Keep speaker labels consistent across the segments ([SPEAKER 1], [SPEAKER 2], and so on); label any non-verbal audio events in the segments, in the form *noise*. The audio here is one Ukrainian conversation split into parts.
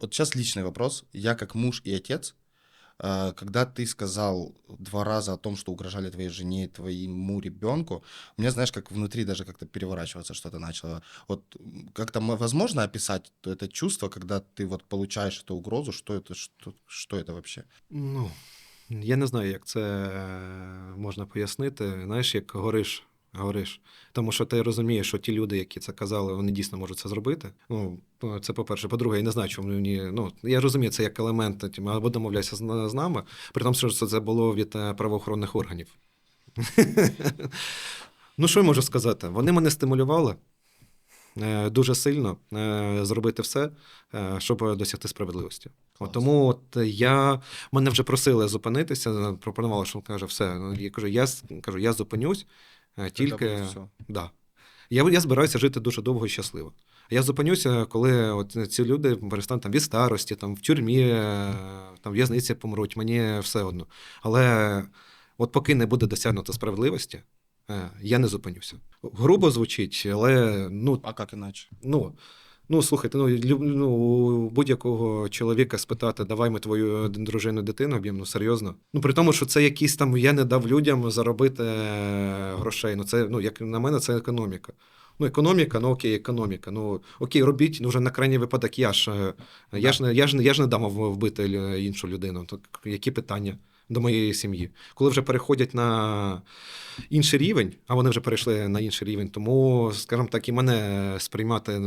[SPEAKER 1] Вот сейчас личный вопрос. Я как муж и отец, а, когда ты сказал два раза о том, что угрожали твоей жене и твоему ребенку, у меня, знаешь, как внутри даже как-то переворачиваться что-то начало. Вот как-то м- возможно описать это чувство, когда ты вот получаешь эту угрозу, что это, что, что это вообще?
[SPEAKER 2] Ну, я не знаю, як це е, можна пояснити. Знаєш, як гориш, гориш. Тому що ти розумієш, що ті люди, які це казали, вони дійсно можуть це зробити. Ну, це по-перше. По-друге, я не знаю, чому мені. Ну, я розумію, це як елемент, тім, або домовляйся з, з нами, при тому, що це було від е, правоохоронних органів. *laughs* ну, що я можу сказати? Вони мене стимулювали. е, Дуже сильно е, зробити все, щоб досягти справедливості. От тому от я мене вже просили зупинитися, пропонували, що каже, все. Ну, Я кажу, я кажу, я зупинюсь тільки. Да. Я, я збираюся жити дуже довго і щасливо. Я зупинюся, коли от ці люди перестануть там від старості, там в тюрмі, е, там в'язниці помруть, мені все одно. Але от поки не буде досягнуто справедливості, е, я не зупинюся. Грубо звучить, але ну,
[SPEAKER 1] А як іначе?
[SPEAKER 2] Ну, ну слухайте, ну, ну будь-якого чоловіка спитати, давай ми твою дружину дитину об'ємо, ну серйозно. Ну при тому, що це якісь там я не дав людям заробити е, грошей. Ну це ну як на мене, це економіка. Ну, економіка, ну окей, економіка. Ну окей, робіть ну, вже на крайній випадок. Я ж е, я ж не я ж не я ж не дам вбити іншу людину. То які питання до моєї сім'ї? Коли вже переходять на інший рівень, а вони вже перейшли на інший рівень, тому, скажімо так, і мене сприймати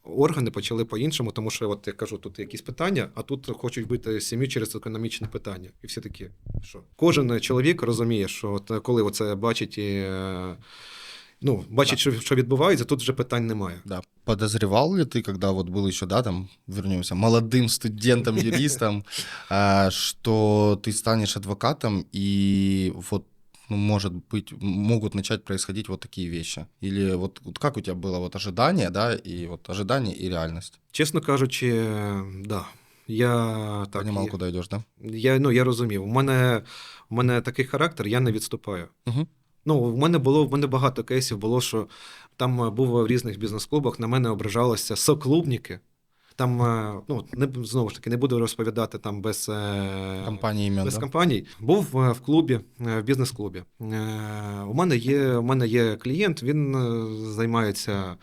[SPEAKER 2] е, Органи почали по-іншому, тому що, от я кажу, тут якісь питання, а тут хочуть бити сім'ю через економічне питання. І всі такі, що кожен чоловік розуміє, що от коли оце бачить і е, ну, бачить, що, що відбувається, тут вже питань немає.
[SPEAKER 1] Да. Подозревал ли ты, когда вот был еще, да, там, вернемся, молодым студентом, юристом, а, *laughs* что ты станешь адвокатом и вот ну, может быть, могут начать происходить вот такие вещи? Или вот, вот как у тебя было вот ожидание, да, и вот ожидание и реальность?
[SPEAKER 2] Чесно кажучи, да. Я так,
[SPEAKER 1] Понимал,
[SPEAKER 2] я-
[SPEAKER 1] куда идешь, да?
[SPEAKER 2] Я, ну, я розумів. У мене, у мене такий характер, я не відступаю.
[SPEAKER 1] Мгм.
[SPEAKER 2] Ну, в мене було в мене багато кейсів було, що там е, був в різних бізнес-клубах, на мене ображалися соклубники. Там, е, ну, не, знову ж таки, не буду розповідати там без, е,
[SPEAKER 1] Компании имен,
[SPEAKER 2] без
[SPEAKER 1] да?
[SPEAKER 2] компаній. Був е, в клубі, в бізнес-клубі. У мене є, у мене є клієнт, він займається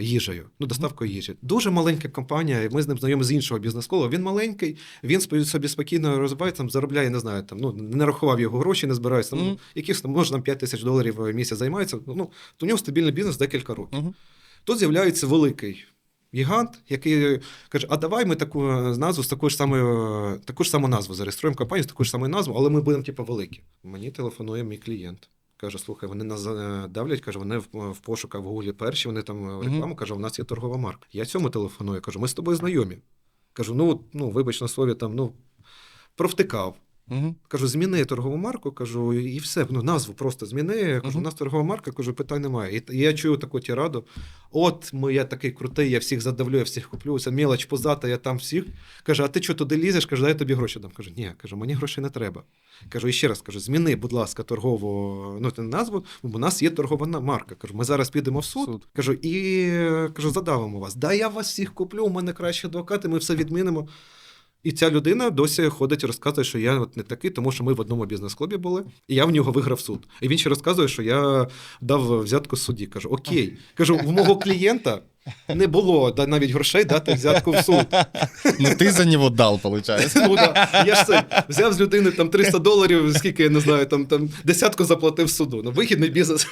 [SPEAKER 2] їжею, ну, доставкою їжі. Дуже маленька компанія, і ми з ним знайомі з іншого бізнес-клубу. Він маленький, він собі спокійно розвивається, там, заробляє, не знаю, там, ну, не рахував його гроші, не збирається. Там,
[SPEAKER 1] Мгм.
[SPEAKER 2] ну, якісь там, може, там 5 тисяч доларів в місяць займається. Ну, у нього стабільний бізнес декілька років.
[SPEAKER 1] Мгм.
[SPEAKER 2] Тут з'являється великий гігант, який каже: а давай ми таку е, назву з такою ж самою, таку ж саму назву зареєструємо компанію з такою ж самою назвою, але ми будемо типу, великі. Мені телефонує мій клієнт. Каже, слухай, вони нас е, давлять, каже, вони в, пошуках в Гуглі перші, вони там е, рекламу, каже, у нас є торгова марка. Я цьому телефоную, кажу, ми з тобою знайомі. Кажу, ну, ну вибач на слові, там, ну, провтикав.
[SPEAKER 1] Мгм.
[SPEAKER 2] Кажу, зміни торгову марку, кажу, і все. Ну, назву просто зміни. Кажу, у нас торгова марка, кажу, питань немає. І, я чую таку тираду. От ми, я такий крутий, я всіх задавлю, я всіх куплю. Це мілоч позата, я там всіх. Каже, а ти що туди лізеш? Каже, дай тобі гроші дам. Кажу, ні, кажу, мені грошей не треба. Кажу, і ще раз кажу, зміни, будь ласка, торгову ну, назву, бо у нас є торгова марка. Кажу, ми зараз підемо в суд.
[SPEAKER 1] Суд.
[SPEAKER 2] Кажу, і кажу, задавимо вас. Да, я вас всіх куплю, у мене кращі адвокати, ми все відмінимо. І ця людина досі ходить і розказує, що я от не такий, тому що ми в одному бізнес-клубі були, і я в нього виграв суд. І він ще розказує, що я дав взятку судді. Кажу, окей. *laughs* Кажу, в мого клієнта не було да, навіть грошей дати взятку в суд.
[SPEAKER 1] Ну ты за него дал, получается.
[SPEAKER 2] Ну, да. Я ж це взяв з людини там 300 доларів, скільки я не знаю, там, там десятку заплатив суду. Ну, вигідний бізнес.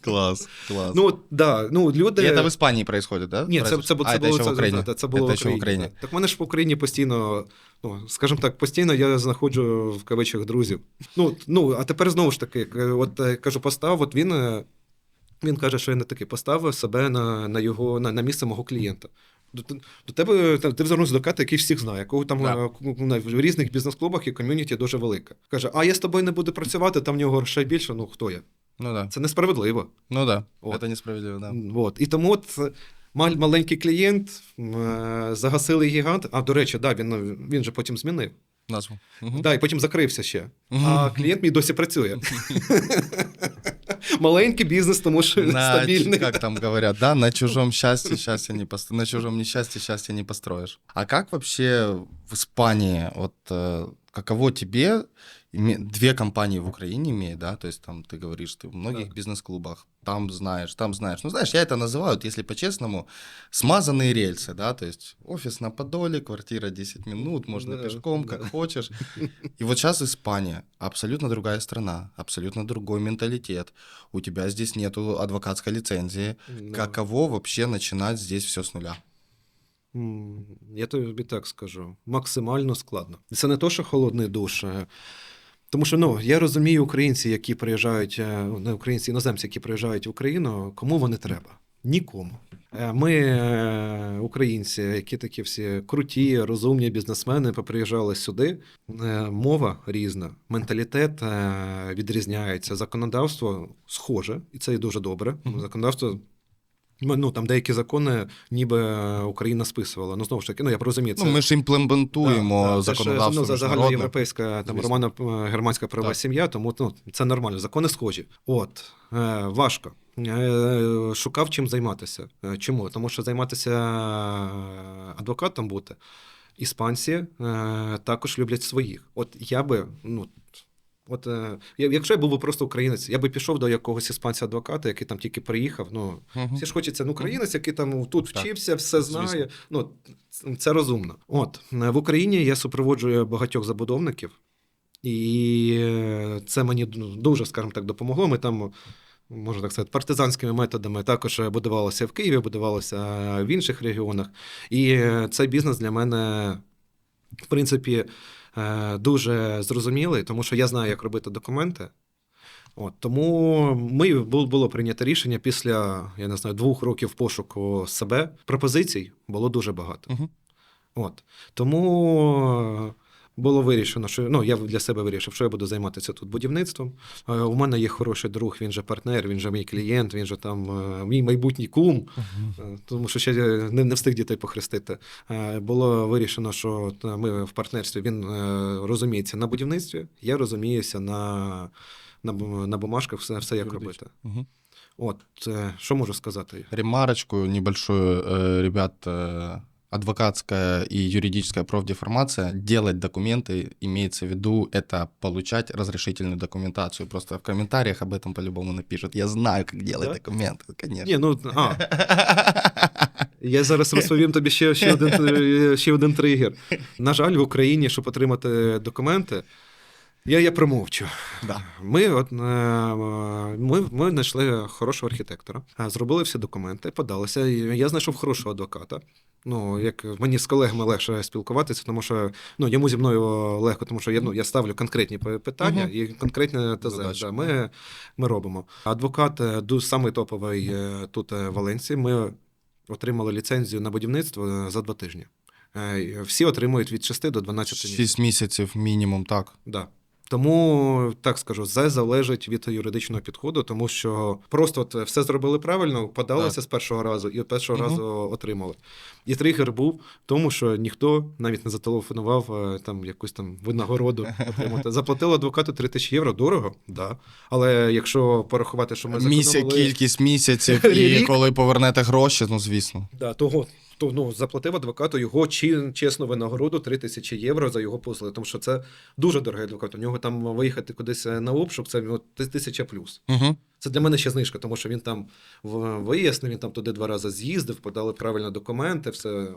[SPEAKER 1] Класс, класс.
[SPEAKER 2] Ну, от, да, ну, люди...
[SPEAKER 1] И это в Испании происходит, да?
[SPEAKER 2] Ні, це,
[SPEAKER 1] Прости.
[SPEAKER 2] це, це,
[SPEAKER 1] а,
[SPEAKER 2] це, було,
[SPEAKER 1] еще в
[SPEAKER 2] це,
[SPEAKER 1] Украине.
[SPEAKER 2] це, це було
[SPEAKER 1] это
[SPEAKER 2] в
[SPEAKER 1] еще в
[SPEAKER 2] Україні.
[SPEAKER 1] Украине.
[SPEAKER 2] Так в мене ж в Україні постійно, ну, скажімо так, постійно я знаходжу в кавичах друзів. Ну, ну, а тепер знову ж таки, к- от е, кажу, постав, от він, е, він каже, що я не такий, поставив себе на, на, його, на, на місце мого клієнта. До, до тебе ти звернувся до ката, який всіх знає, якого там
[SPEAKER 1] Да.
[SPEAKER 2] е, на- в різних бізнес-клубах і ком'юніті дуже велика. Каже, а я з тобою не буду працювати, там в нього грошей більше. Ну хто я?
[SPEAKER 1] Ну да.
[SPEAKER 2] Це несправедливо.
[SPEAKER 1] Ну да.
[SPEAKER 2] Вот.
[SPEAKER 1] Это несправедливо, да.
[SPEAKER 2] От. І тому от е, мал- маленький клієнт, е, загасили гігант. А до речі, да, він, він же потім змінив.
[SPEAKER 1] Назву. Мгм.
[SPEAKER 2] Да, і потім закрився ще.
[SPEAKER 1] Мгм.
[SPEAKER 2] А клієнт мій досі працює. *laughs* Маленький бізнес, тому що він
[SPEAKER 1] На,
[SPEAKER 2] стабільний.
[SPEAKER 1] как там говорят, да, на чужом счастье счастье не пост... на чужом несчастье счастье не построишь. А как вообще в Испании, вот э, каково тебе, две компании в Украине имеют, да, то есть там ты говоришь, ты в многих бизнес-клубах, там знаешь, там знаешь. Ну, знаешь, я это называю, вот если по-честному, смазанные рельсы, да, то есть офис на Подоле, квартира 10 минут, можно
[SPEAKER 2] Да,
[SPEAKER 1] пешком,
[SPEAKER 2] да.
[SPEAKER 1] как хочешь. И вот сейчас Испания, абсолютно другая страна, абсолютно другой менталитет. У тебя здесь нету адвокатской лицензии.
[SPEAKER 2] Ну,
[SPEAKER 1] Каково вообще начинать здесь все с нуля?
[SPEAKER 2] Я тобі так скажу, максимально складно. Це не то, що холодний душ. Тому що ну, я розумію українці, які приїжджають, е, ну, не українці, іноземці, які приїжджають в Україну, кому вони треба? Нікому. Е, Ми, е, українці, які такі всі круті, розумні бізнесмени, поприїжджали сюди. Е, Мова різна, менталітет відрізняється, законодавство схоже, і це і дуже добре. Законодавство. Ну, там деякі закони, ніби е, Україна списувала. Ну, знову ж таки, ну я розумію, це
[SPEAKER 1] Ну, ми ж імплементуємо
[SPEAKER 2] Да, да, це ж, ну, за загальноєвропейська там
[SPEAKER 1] Звісно.
[SPEAKER 2] романо германська правова
[SPEAKER 1] Так.
[SPEAKER 2] сім'я, тому ну, це нормально. Закони схожі. От е, важко. Е, шукав чим займатися. Е, Чому? Тому що займатися е, адвокатом бути. Іспанці е, також люблять своїх. От я би, ну. От, е, якщо я був би просто українець, я би пішов до якогось іспанця-адвоката, який там тільки приїхав. Ну,
[SPEAKER 1] Мгм.
[SPEAKER 2] всі ж хочеться, ну, українець, який там тут
[SPEAKER 1] Так,
[SPEAKER 2] вчився, все
[SPEAKER 1] звісно.
[SPEAKER 2] знає. Ну, це розумно. От е, в Україні я супроводжую багатьох забудовників, і це мені ну, дуже, скажімо так, допомогло. Ми там. Можна так сказати, партизанськими методами також будувалося в Києві, будувалося в інших регіонах. І е, цей бізнес для мене, в принципі, дуже зрозумілий, тому що я знаю, як робити документи. От, тому ми було прийнято рішення після, я не знаю, двох років пошуку себе. Пропозицій було дуже багато.
[SPEAKER 1] Угу.
[SPEAKER 2] От. Тому е, було вирішено, що ну, я для себе вирішив, що я буду займатися тут будівництвом. Е, У мене є хороший друг, він же партнер, він же мій клієнт, він же там е, мій майбутній кум. Е, Тому що ще не, не встиг дітей похрестити. Було вирішено, що ми в партнерстві він розуміється на будівництві, я розуміюся на, на, на бумажках, все, все як робити. От, що можу сказати?
[SPEAKER 1] Ремарочку небольшую, ребят, адвокатская и юридическая профдеформация, делать документы, имеется в виду, это получать разрешительную документацию. Просто в комментариях об этом по-любому напишут. Я знаю, как делать
[SPEAKER 2] Да?
[SPEAKER 1] документы, конечно.
[SPEAKER 2] Ні, ну, а, Я зараз розповім тобі ще, ще, один, е, ще *laughs* один тригер. На жаль, в Україні, щоб отримати документи, я, я промовчу.
[SPEAKER 1] Да.
[SPEAKER 2] Ми, от, е, ми, ми знайшли хорошого архітектора, е, зробили всі документи, подалися. Я знайшов хорошого адвоката. Ну, як мені з колегами легше спілкуватися, тому що ну, йому зі мною легко, тому що я, ну, я ставлю конкретні питання
[SPEAKER 1] Мгм.
[SPEAKER 2] і конкретне ТЗ.
[SPEAKER 1] Задачі.
[SPEAKER 2] Да, ми, ми робимо. Адвокат е, самий топовий тут в Валенції. Ми отримали ліцензію на будівництво за два тижні. Всі отримують від 6 до 12 місяців.
[SPEAKER 1] 6 місяців мінімум, так.
[SPEAKER 2] Да. Тому так скажу, це залежить від юридичного підходу, тому що просто от все зробили правильно, подалися
[SPEAKER 1] Так.
[SPEAKER 2] з першого разу і першого
[SPEAKER 1] Мгм.
[SPEAKER 2] разу отримали. І тригер був в тому, що ніхто навіть не зателефонував е, там якусь там винагороду отримати. Заплатили адвокату 3 тисячі євро. Дорого, да. Але якщо порахувати, що ми
[SPEAKER 1] Міся,
[SPEAKER 2] зекономили...
[SPEAKER 1] кількість місяців *laughs* і коли повернете гроші, ну звісно.
[SPEAKER 2] Да, того, то, ну, заплатив адвокату його чи, чесну винагороду 3 тисячі євро за його послуги, тому що це дуже дорогий адвокат. У нього там виїхати кудись на обшук, це ну, тисяча плюс.
[SPEAKER 1] Угу.
[SPEAKER 2] Це для мене ще знижка, тому що він там вияснив, він там туди два рази з'їздив, подали правильно документи, все